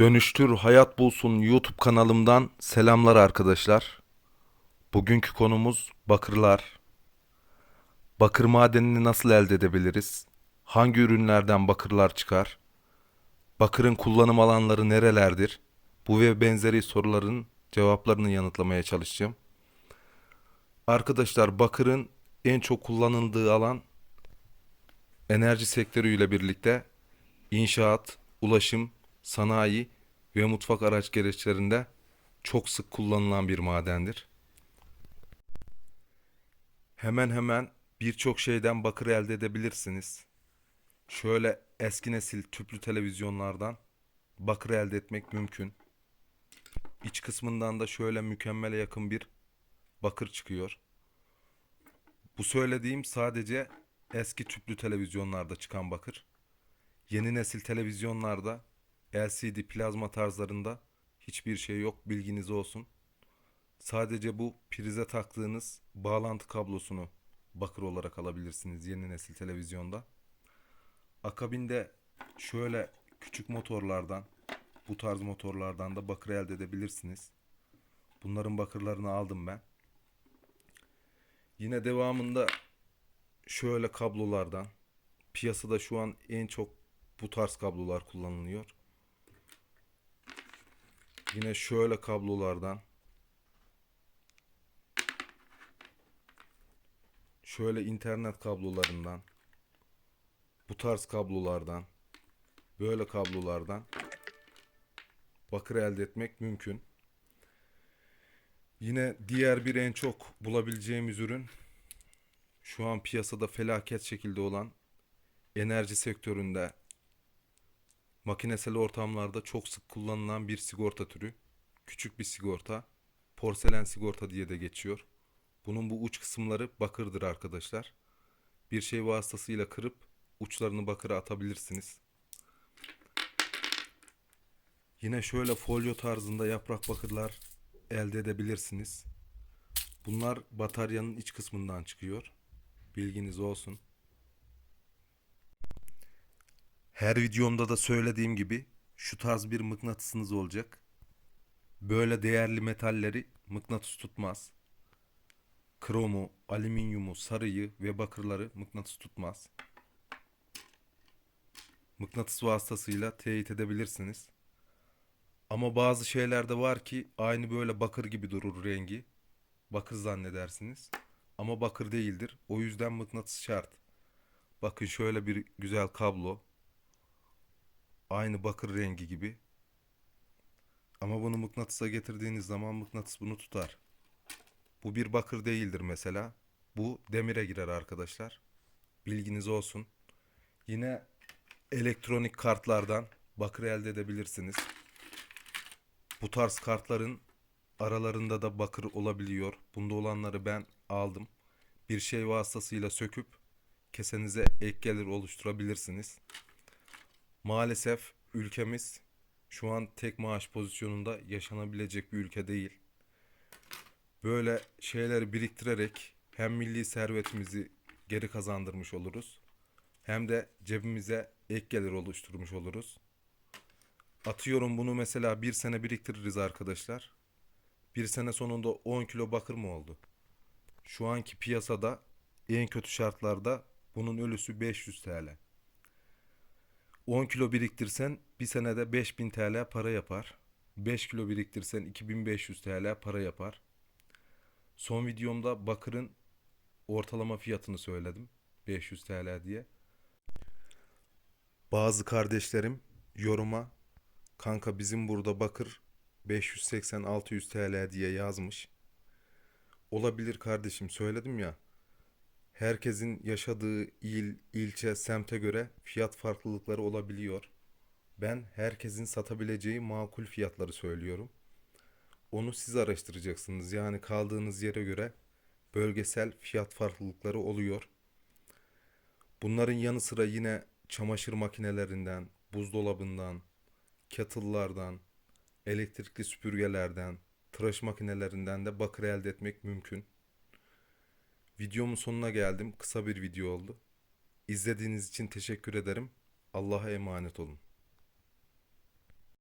Dönüştür Hayat Bulsun YouTube kanalımdan selamlar arkadaşlar. Bugünkü konumuz bakırlar. Bakır madenini nasıl elde edebiliriz? Hangi ürünlerden bakırlar çıkar? Bakırın kullanım alanları nerelerdir? Bu ve benzeri soruların cevaplarını yanıtlamaya çalışacağım. Arkadaşlar bakırın en çok kullanıldığı alan enerji sektörüyle birlikte inşaat, ulaşım, sanayi ve mutfak araç gereçlerinde çok sık kullanılan bir madendir. Hemen hemen birçok şeyden bakır elde edebilirsiniz. Şöyle eski nesil tüplü televizyonlardan bakır elde etmek mümkün. İç kısmından da şöyle mükemmele yakın bir bakır çıkıyor. Bu söylediğim sadece eski tüplü televizyonlarda çıkan bakır. Yeni nesil televizyonlarda LCD plazma tarzlarında hiçbir şey yok bilginiz olsun. Sadece bu prize taktığınız bağlantı kablosunu bakır olarak alabilirsiniz yeni nesil televizyonda. Akabinde şöyle küçük motorlardan bu tarz motorlardan da bakır elde edebilirsiniz. Bunların bakırlarını aldım ben. Yine devamında şöyle kablolardan piyasada şu an en çok bu tarz kablolar kullanılıyor. Yine şöyle kablolardan. Şöyle internet kablolarından. Bu tarz kablolardan. Böyle kablolardan. Bakır elde etmek mümkün. Yine diğer bir en çok bulabileceğimiz ürün şu an piyasada felaket şekilde olan enerji sektöründe makinesel ortamlarda çok sık kullanılan bir sigorta türü. Küçük bir sigorta. Porselen sigorta diye de geçiyor. Bunun bu uç kısımları bakırdır arkadaşlar. Bir şey vasıtasıyla kırıp uçlarını bakıra atabilirsiniz. Yine şöyle folyo tarzında yaprak bakırlar elde edebilirsiniz. Bunlar bataryanın iç kısmından çıkıyor. Bilginiz olsun. Her videomda da söylediğim gibi şu tarz bir mıknatısınız olacak. Böyle değerli metalleri mıknatıs tutmaz. Kromu, alüminyumu, sarıyı ve bakırları mıknatıs tutmaz. Mıknatıs vasıtasıyla teyit edebilirsiniz. Ama bazı şeyler de var ki aynı böyle bakır gibi durur rengi. Bakır zannedersiniz. Ama bakır değildir. O yüzden mıknatıs şart. Bakın şöyle bir güzel kablo. Aynı bakır rengi gibi. Ama bunu mıknatısa getirdiğiniz zaman mıknatıs bunu tutar. Bu bir bakır değildir mesela. Bu demire girer arkadaşlar. Bilginiz olsun. Yine elektronik kartlardan bakır elde edebilirsiniz. Bu tarz kartların aralarında da bakır olabiliyor. Bunda olanları ben aldım. Bir şey vasıtasıyla söküp kesenize ek gelir oluşturabilirsiniz. Maalesef ülkemiz şu an tek maaş pozisyonunda yaşanabilecek bir ülke değil. Böyle şeyleri biriktirerek hem milli servetimizi geri kazandırmış oluruz hem de cebimize ek gelir oluşturmuş oluruz. Atıyorum bunu mesela bir sene biriktiririz arkadaşlar. Bir sene sonunda 10 kilo bakır mı oldu? Şu anki piyasada en kötü şartlarda bunun ölüsü 500 TL. 10 kilo biriktirsen bir senede 5000 TL para yapar. 5 kilo biriktirsen 2500 TL para yapar. Son videomda bakırın ortalama fiyatını söyledim. 500 TL diye. Bazı kardeşlerim yoruma kanka bizim burada bakır 580-600 TL diye yazmış. Olabilir kardeşim söyledim ya. Herkesin yaşadığı il, ilçe, semte göre fiyat farklılıkları olabiliyor. Ben herkesin satabileceği makul fiyatları söylüyorum. Onu siz araştıracaksınız. Yani kaldığınız yere göre bölgesel fiyat farklılıkları oluyor. Bunların yanı sıra yine çamaşır makinelerinden, buzdolabından, kettle'lardan, elektrikli süpürgelerden, tıraş makinelerinden de bakır elde etmek mümkün. Videomun sonuna geldim. Kısa bir video oldu. İzlediğiniz için teşekkür ederim. Allah'a emanet olun.